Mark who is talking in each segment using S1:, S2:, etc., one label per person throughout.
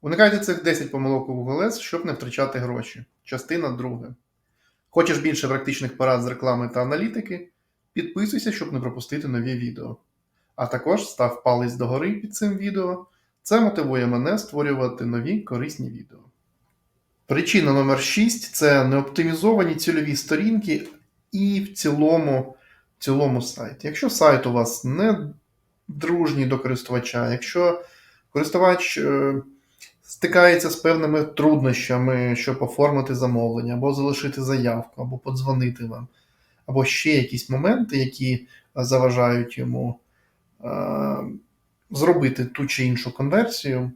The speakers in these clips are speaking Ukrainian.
S1: Уникайте цих 10 помилок у Google Ads, щоб не втрачати гроші. Частина друга. Хочеш більше практичних порад з реклами та аналітики? Підписуйся, щоб не пропустити нові відео. А також став палець догори під цим відео. Це мотивує мене створювати нові корисні відео. Причина номер 6 це неоптимізовані цільові сторінки і в цілому, в цілому сайт. Якщо сайт у вас не дружній до користувача, якщо користувач е, стикається з певними труднощами, щоб оформити замовлення, або залишити заявку, або подзвонити вам, або ще якісь моменти, які заважають йому е, зробити ту чи іншу конверсію,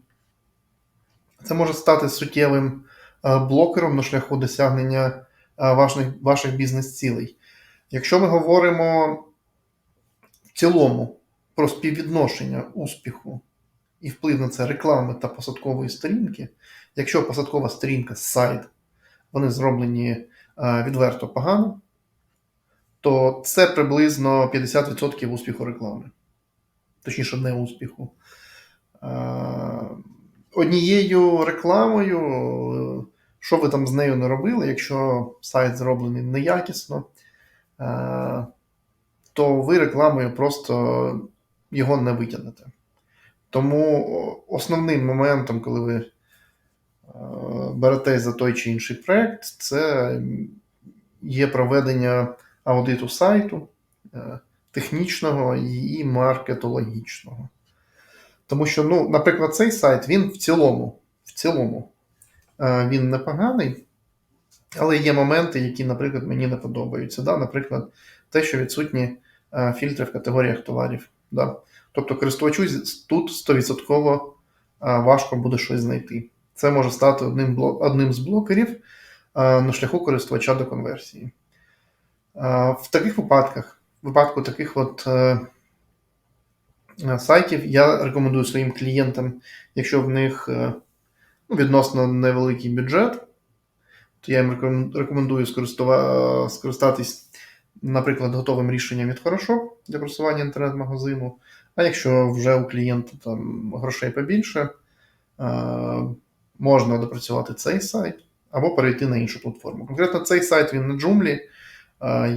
S1: це може стати суттєвим е, блокером на шляху досягнення е, ваших, ваших бізнес-цілей. Якщо ми говоримо в цілому про співвідношення успіху і вплив на це реклами та посадкової сторінки, якщо посадкова сторінка сайт, вони зроблені е, відверто погано, то це приблизно 50% успіху реклами. Точніше, не успіху. Е, Однією рекламою, що ви там з нею не робили, якщо сайт зроблений неякісно, е, то ви рекламою просто його не витягнете. Тому основним моментом, коли ви е, беретесь за той чи інший проект, це є проведення аудиту сайту е, технічного і маркетологічного. Тому що, ну, наприклад, цей сайт він в цілому, в цілому е, він непоганий, але є моменти, які, наприклад, мені не подобаються. Да? Наприклад, те, що відсутні фільтри в категоріях товарів. Да? Тобто користувачу тут 100% важко буде щось знайти. Це може стати одним одним з блокерів на шляху користувача до конверсії. В таких випадках, в випадку таких от е, сайтів, я рекомендую своїм клієнтам, якщо в них е, ну, відносно невеликий бюджет, то я їм рекомендую скористатись, наприклад, готовим рішенням від Хорошо для просування інтернет-магазину. А якщо вже у клієнта там грошей побільше, можна допрацювати цей сайт або перейти на іншу платформу. Конкретно цей сайт він на джумлі.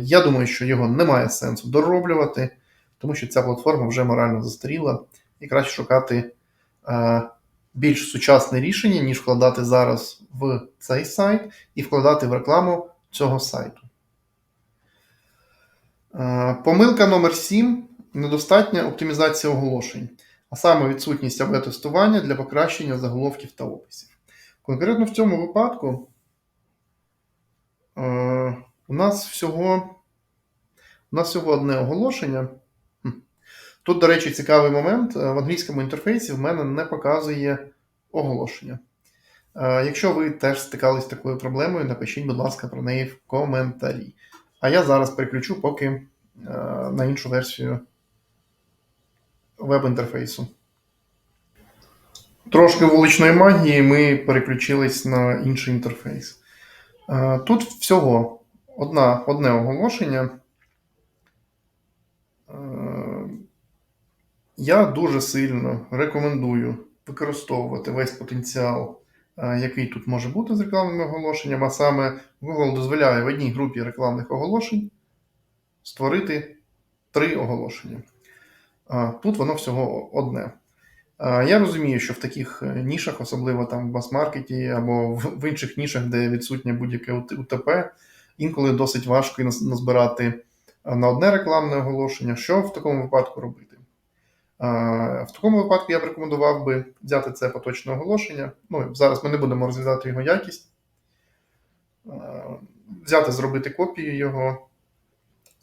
S1: Я думаю, що його немає сенсу дороблювати, тому що ця платформа вже морально застаріла, і краще шукати більш сучасне рішення, ніж вкладати зараз в цей сайт і вкладати в рекламу цього сайту. Помилка номер 7 недостатня оптимізація оголошень, а саме відсутність АБ-тестування для покращення заголовків та описів. Конкретно в цьому випадку е, у нас всього у нас всього одне оголошення. Тут, до речі, цікавий момент. В англійському інтерфейсі в мене не показує оголошення. Е, якщо ви теж стикались з такою проблемою, напишіть, будь ласка, про неї в коментарі. А я зараз переключу поки е, на іншу версію веб-інтерфейсу. Трошки вуличної магії ми переключились на інший інтерфейс. Е, тут всього одна, одне оголошення. Е, я дуже сильно рекомендую використовувати весь потенціал, який тут може бути з рекламним оголошенням, а саме Google дозволяє в одній групі рекламних оголошень створити три оголошення. Тут воно всього одне. Я розумію, що в таких е, нішах, особливо там в бас-маркеті або в інших нішах, де відсутнє будь-яке УТП, інколи досить важко назбирати на одне рекламне оголошення. Що в такому випадку робити? В такому випадку я б рекомендував би взяти це поточне оголошення. Ну, Зараз ми не будемо розглядати його якість, взяти, зробити копію його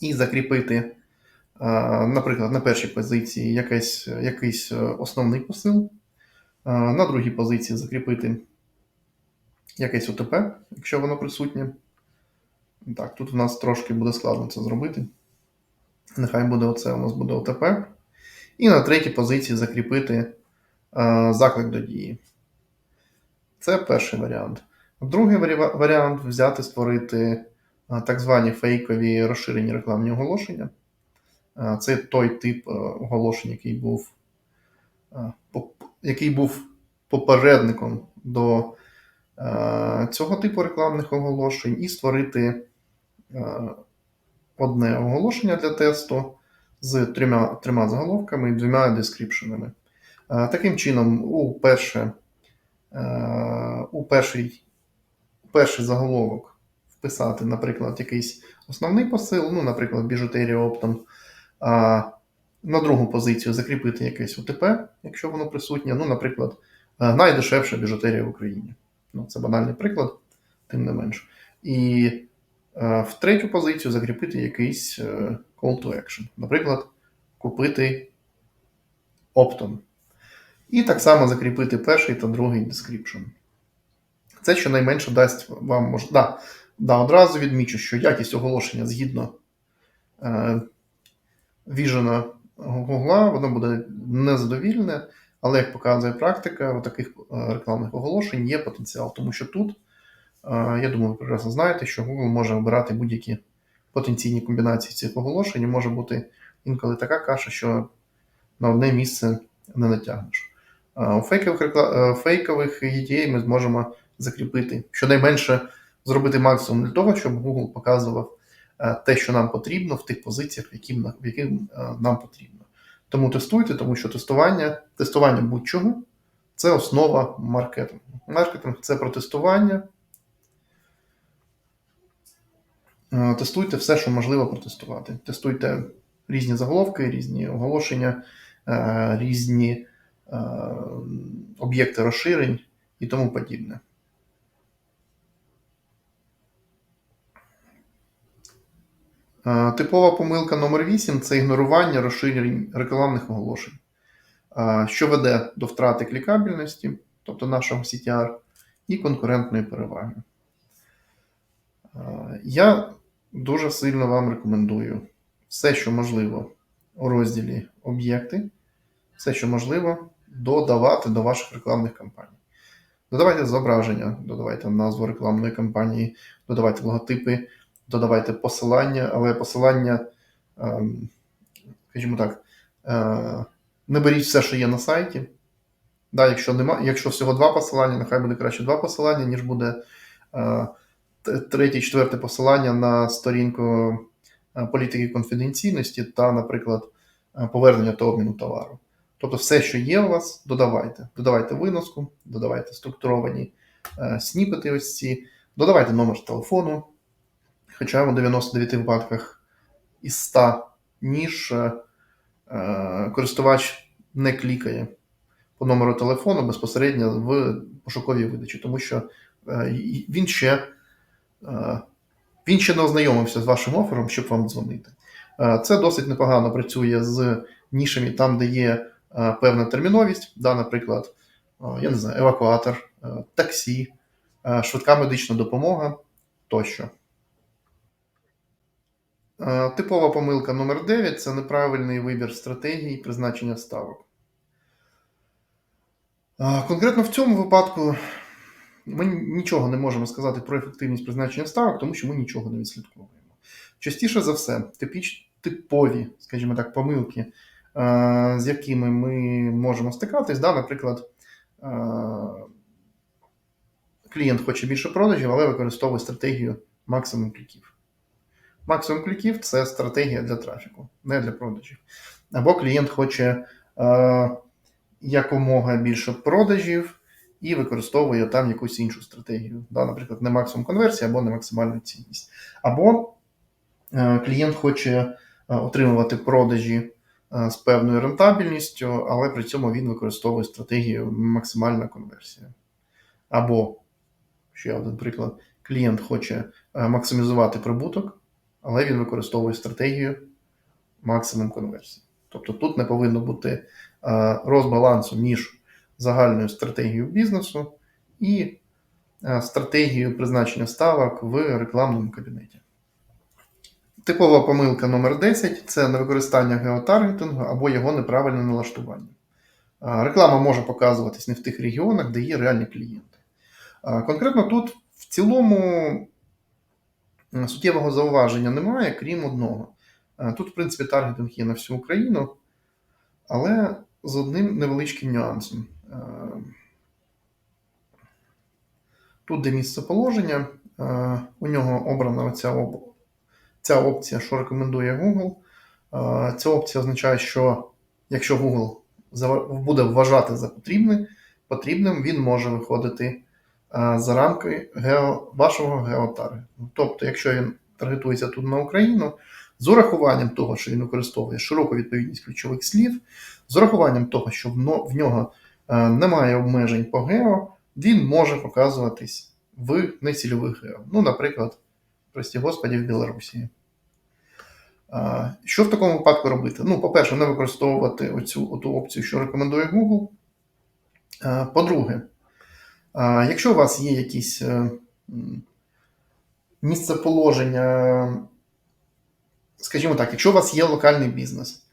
S1: і закріпити наприклад, на першій позиції якийсь, якийсь е, основний посил, на другій позиції закріпити якесь ОТП, якщо воно присутнє. Так, тут у нас трошки буде складно це зробити. Нехай буде оце, у нас буде ОТП. І на третій позиції закріпити заклик до дії. Це перший варіант. Другий варіант взяти, створити так звані фейкові розширені рекламні оголошення. Це той тип е, оголошень, який був е, який був попередником до е, цього типу рекламних оголошень, і створити е, одне оголошення для тесту з трьома, трьома заголовками і двома дескріпшенами. Е, Таким чином, у, перше, е, у, перший, у перший заголовок вписати, наприклад, якийсь основний посил, ну, наприклад, біжутерія оптом, а на другу позицію закріпити якесь УТП, якщо воно присутнє. Ну, наприклад, е, найдешевша біжутерія в Україні. Ну, це банальний приклад, тим не менш. І в третю позицію закріпити якийсь е, call to action. Наприклад, купити оптом. І так само закріпити перший та другий description. Це щонайменше дасть вам мож... да, да, одразу відмічу, що якість оголошення згідно е, Гугла, воно буде незадовільне, але як показує практика, у таких е, рекламних оголошень є потенціал, тому що тут, е, я думаю, ви прекрасно знаєте, що Google може обирати будь-які потенційні комбінації цих оголошень, може бути інколи така каша, що на одне місце не натягнеш. У фейкових, е, фейкових ETA ми зможемо закріпити щонайменше зробити максимум для того, щоб Google показував е, те, що нам потрібно в тих позиціях, в яким е, нам потрібно. Тому тестуйте, тому що тестування, тестування будь-чого це основа маркетингу. Маркетинг це про тестування. Е, Тестуйте все, що можливо протестувати. Тестуйте різні заголовки, різні оголошення, е, різні е, об'єкти розширень і тому подібне. Е, Типова помилка номер 8 це ігнорування розширень рекламних оголошень, е, що веде до втрати клікабельності, тобто нашого CTR, і конкурентної переваги. Е, Я дуже сильно вам рекомендую все, що можливо у розділі об'єкти, все, що можливо, додавати до ваших рекламних кампаній. Додавайте зображення, додавайте назву рекламної кампанії, додавайте логотипи, додавайте посилання, але посилання, ем, скажімо так, е, не беріть все, що є на сайті. Да, якщо, нема, якщо всього два посилання, нехай буде краще два посилання, ніж буде е, третє, четверте посилання на сторінку е, політики конфіденційності та, наприклад, е, повернення та обміну товару. Тобто, все, що є у вас, додавайте. Додавайте виноску, додавайте структуровані е, сніпети ось ці, додавайте номер телефону, хоча в 99 випадках із 100 ніж користувач не клікає по номеру телефону безпосередньо в пошуковій видачі, тому що він ще, він ще не ознайомився з вашим офером, щоб вам дзвонити. Е, Це досить непогано працює з нішами, там, де є е, певна терміновість, да, наприклад, е, я не знаю, евакуатор, е, таксі, е, швидка медична допомога тощо. Е, Типова помилка номер 9 це неправильний вибір стратегії призначення ставок. Е, Конкретно в цьому випадку ми нічого не можемо сказати про ефективність призначення ставок, тому що ми нічого не відслідковуємо. Частіше за все, типіч, типові, скажімо так, помилки, е, з якими ми можемо стикатись, да, наприклад, е, клієнт хоче більше продажів, але використовує стратегію максимум кліків. Максимум кліків це стратегія для трафіку, не для продажів. Або клієнт хоче е, якомога більше продажів і використовує там якусь іншу стратегію. Да, наприклад, не максимум конверсії або не максимальну цінність. Або е, клієнт хоче е, отримувати продажі е, з певною рентабельністю, але при цьому він використовує стратегію максимальна конверсія. Або ще один приклад: клієнт хоче максимізувати прибуток, але він використовує стратегію максимум конверсії. Тобто тут не повинно бути розбалансу між загальною стратегією бізнесу і е, стратегією призначення ставок в рекламному кабінеті. Типова помилка номер 10 це невикористання геотаргетингу або його неправильне налаштування. Е, Реклама може показуватись не в тих регіонах, де є реальні клієнти. Е, Конкретно тут в цілому суттєвого зауваження немає, крім одного. Тут, в принципі, таргетинг є на всю Україну, але з одним невеличким нюансом. Е, Тут, де місце положення, е, у нього обрана оця, ця опція, що рекомендує Google. Е, Ця опція означає, що якщо Google буде вважати за потрібне, потрібним, він може виходити за рамки гео... вашого геотаргету. Тобто, якщо він таргетується тут на Україну, з урахуванням того, що він використовує широку відповідність ключових слів, з урахуванням того, що в нього немає обмежень по гео, він може показуватись в нецільових гео. Ну, наприклад, прості господі, в Білорусі. Що в такому випадку робити? Ну, по-перше, не використовувати оцю оту опцію, що рекомендує Google. По-друге, якщо у вас є якісь е, місцеположення, скажімо так, якщо у вас є локальний бізнес, е,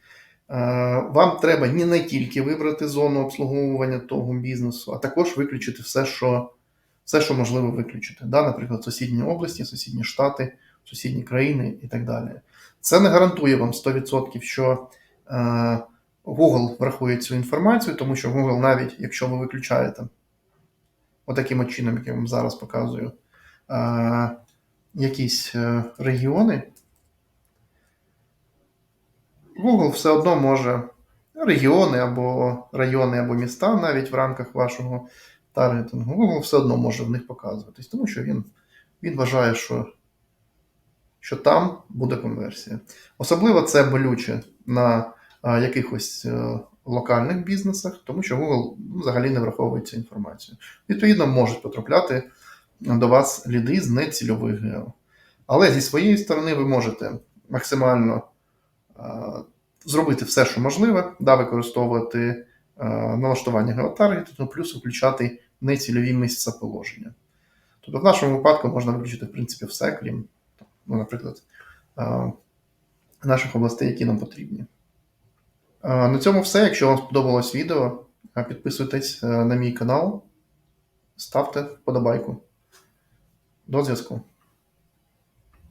S1: вам треба не, не тільки вибрати зону обслуговування того бізнесу, а також виключити все, що, все, що можливо виключити. Да? Наприклад, сусідні області, сусідні штати, сусідні країни і так далі. Це не гарантує вам 100%, що е, Google врахує цю інформацію, тому що Google, навіть якщо ви виключаєте отаким от чином, яким я вам зараз показую, е, якісь е, регіони, Google все одно може регіони або райони, або міста навіть в рамках вашого таргетингу, Google все одно може в них показуватись, тому що він, він вважає, що, що там буде конверсія. Особливо це болюче на а, якихось е, локальних бізнесах, тому що Google ну, взагалі не враховує цю інформацію. Відповідно, можуть потрапляти до вас ліди з нецільових гео. Але зі своєї сторони ви можете максимально зробити все, що можливе, да, використовувати е, налаштування геотаргету, ну, плюс включати нецільові місця положення. Тобто в нашому випадку можна виключити, в принципі, все, крім, ну, наприклад, е, наших областей, які нам потрібні. Е, На цьому все. Якщо вам сподобалось відео, е, підписуйтесь е, на мій канал, ставте вподобайку. До зв'язку.